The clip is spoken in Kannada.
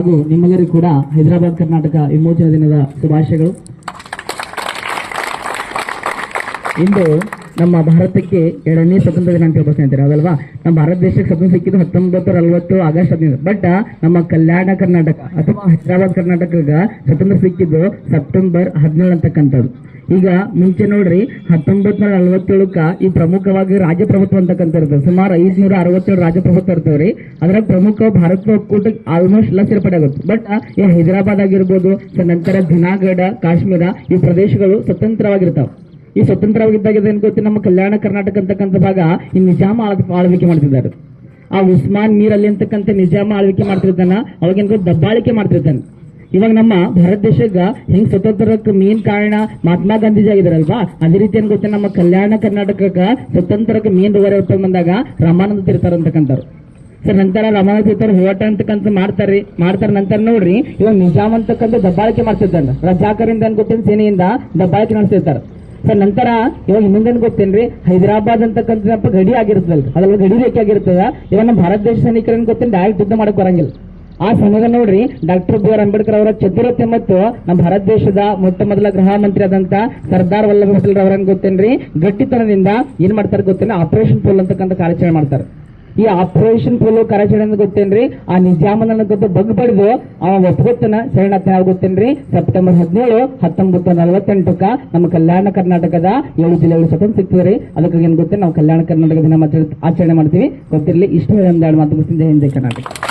ಹಾಗೂ ಕೂಡ ಹೈದರಾಬಾದ್, ಕರ್ನಾಟಕ ವಿಮೋಚನಾ ದಿನದ ಶುಭಾಶಯಗಳು. ಇಂದು ನಮ್ಮ ಭಾರತಕ್ಕೆ ಎರಡನೇ ಸ್ವತಂತ್ರ ದಿನ ಅಂತ ಹೇಳ್ಬೋದು ಅದಲ್ವಾ ನಮ್ಮ ಭಾರತ ದೇಶಕ್ಕೆ ಸ್ವತಂತ್ರ ಸಿಕ್ಕಿದ್ದು ಹತ್ತೊಂಬತ್ತು ನಲವತ್ತು ಆಗಸ್ಟ್ ಹದಿನೈದು. ಬಟ್ ನಮ್ಮ ಕಲ್ಯಾಣ ಕರ್ನಾಟಕ ಅಥವಾ ಹೈದರಾಬಾದ್ ಕರ್ನಾಟಕ ಸ್ವತಂತ್ರ ಸಿಕ್ಕಿದ್ದು ಸೆಪ್ಟೆಂಬರ್ ಹದಿನೇಳು ಅಂತಕ್ಕಂಥದ್ದು. ಈಗ ಮುಂಚೆ ನೋಡ್ರಿ ಹತ್ತೊಂಬತ್ ನೂರ ನಲವತ್ತೇಳಕ್ಕ ಈ ಪ್ರಮುಖವಾಗಿ ರಾಜಪ್ರಭುತ್ವ ಅಂತಕ್ಕಂಥ ಇರ್ತದೆ ಸುಮಾರು ಐದ್ನೂರ ಅರವತ್ತೇಳು ರಾಜಪ್ರಭುತ್ವ ರೀ ಅದ್ರಾಗ ಪ್ರಮುಖ ಭಾರತ ಒಕ್ಕೂಟಕ್ಕೆ ಆಲ್ಮೋಸ್ಟ್ ಎಲ್ಲ ಸೇರ್ಪಡೆ ಆಗುತ್ತೆ. ಬಟ್ ಈ ಹೈದರಾಬಾದ್ ಆಗಿರ್ಬೋದು ನಂತರ ಜುನಾಗಢ, ಕಾಶ್ಮೀರ ಈ ಪ್ರದೇಶಗಳು ಸ್ವತಂತ್ರವಾಗಿರ್ತಾವೆ. ಈ ಸ್ವತಂತ್ರವಾಗಿದ್ದಾಗ ಏನ್ ಗೊತ್ತಿ, ನಮ್ಮ ಕಲ್ಯಾಣ ಕರ್ನಾಟಕ ಅಂತಕ್ಕಂಥ ಭಾಗ ಈ ನಿಜಾಮ ಆಳ್- ಆಳ್ವಿಕೆ ಮಾಡ್ತಿದ್ದಾರೆ. ಆ ಉಸ್ಮಾನ್ ಮೀರ್ ಅಲ್ಲಿ ಅಂತಕ್ಕಂಥ ನಿಜಾಮ ಆಳ್ವಿಕೆ ಮಾಡ್ತಿರ್ತಾನ ಅವಾಗೇನ್ ಗೊತ್ತು, ದಬ್ಬಾಳಿಕೆ ಮಾಡ್ತಿರ್ತಾನೆ. ಇವಾಗ ನಮ್ಮ ಭಾರತ ದೇಶಕ್ಕ ಹೆಂಗ್ ಸ್ವತಂತ್ರಕ್ಕೆ ಮೇನ್ ಕಾರಣ ಮಹಾತ್ಮ ಗಾಂಧೀಜಿ ಆಗಿದಾರಲ್ವಾ ಅದೇ ರೀತಿ ಏನ್ ಗೊತ್ತಾ ನಮ್ಮ ಕಲ್ಯಾಣ ಕರ್ನಾಟಕಕ್ಕ ಸ್ವತಂತ್ರಕ್ಕೆ ಮೇನ್ ಹೊತ್ತು ಬಂದಾಗ ರಾಮಾನಂದ ತೀರ್ಥರ್ ಅಂತಕ್ಕಂಥವ್ರು. ಸರ್, ನಂತರ ರಾಮಾನಂದ ತೀರ್ಥರು ಹೋರಾಟ ಅಂತಕ್ಕಂಥ ಮಾಡ್ತಾರ್ರಿ ಮಾಡ್ತಾರ ನಂತರ ನೋಡ್ರಿ, ಇವಾಗ ನಿಜಾಮ್ ಅಂತಕ್ಕಂಥ ದಬ್ಬಾಳಿಕೆ ಮಾಡ್ತಿದ್ದಾನೆ ರಜಾಕರಿಂದ ಏನ್ ಗೊತ್ತೇನು ಸೇನೆಯಿಂದ ದಬ್ಬಾಳಿಕೆ ನಡೆಸ್ತಿರ್ತಾರೆ ಸರ್, ನಂತರ ಇವಾಗ ಇನ್ನೊಂದೇನ್ ಗೊತ್ತೇನ್ರಿ? ಹೈದರಾಬಾದ್ ಅಂತಕ್ಕಂಥ ಗಡಿ ಆಗಿರ್ತದಲ್ರಿ. ಅದ್ರಲ್ಲಿ ಗಡಿ ರೇಖೆ ಆಗಿರ್ತದ. ಇವಾಗ ನಮ್ಮ ಭಾರತ ದೇಶ ಸೈನಿಕರನ್ನ ಗೊತ್ತೇನು ಡೈರೆಕ್ಟ್ ಯುದ್ಧ ಮಾಡಕ್ ಬರಂಗಿಲ್ಲ. ಆ ಸಮಯದಲ್ಲಿ ನೋಡ್ರಿ, ಡಾಕ್ಟರ್ ಬಿ ಆರ್ ಅಂಬೇಡ್ಕರ್ ಅವರ ಚತುರತೆ ಮತ್ತು ನಮ್ಮ ಭಾರತ ದೇಶದ ಮೊಟ್ಟ ಮೊದಲ ಗೃಹ ಮಂತ್ರಿ ಆದಂತ ಸರ್ದಾರ್ ವಲ್ಲಭ ಪಟೇಲ್ ಅವರನ್ನು ಗೊತ್ತೇನ್ರಿ? ಗಟ್ಟಿತನದಿಂದ ಏನ್ ಮಾಡ್ತಾರೆ ಗೊತ್ತೇನೆ ಆಪರೇಷನ್ ಪೋಲ್ ಅಂತಕ್ಕಂಥ ಕಾರ್ಯಾಚರಣೆ ಮಾಡ್ತಾರೆ. ಈ ಆಪರೇಷನ್ ಪೋಲೋ ಕಾರ್ಯಾಚರಣೆ ಗೊತ್ತೇನ್ರಿ? ಆ ನಿಜಾಮನ ಗೊತ್ತ ಬಗ್ ಬಡ್ದು ಅವ ಒಪ್ಪಗೊತ್ತನ ಶರಣಾರ್ಥಿ ಯಾವ ಗೊತ್ತೇನ್ರಿ? ಸೆಪ್ಟೆಂಬರ್ ಹದಿನೇಳು, ಹತ್ತೊಂಬತ್ತು ನಲವತ್ತೆಂಟಕ್ಕ ನಮ್ಮ ಕಲ್ಯಾಣ ಕರ್ನಾಟಕದ ಏಳು ಜಿಲ್ಲೆಗಳು ಸ್ವತಂತ್ರ ಸಿಗ್ತದ್ರಿ ಅದಕ್ಕೆ ಏನ್ ಗೊತ್ತೇ ನಾವು ಕಲ್ಯಾಣ ಕರ್ನಾಟಕ ದಿನ ಆಚರಣೆ ಮಾಡ್ತೀವಿ. ಗೊತ್ತಿರಲಿ, ಇಷ್ಟು ಒಂದೆರಡು ಮಾತು ಗೊತ್ತಿದೆ ಹಿಂದೆ ಕರ್ನಾಟಕ.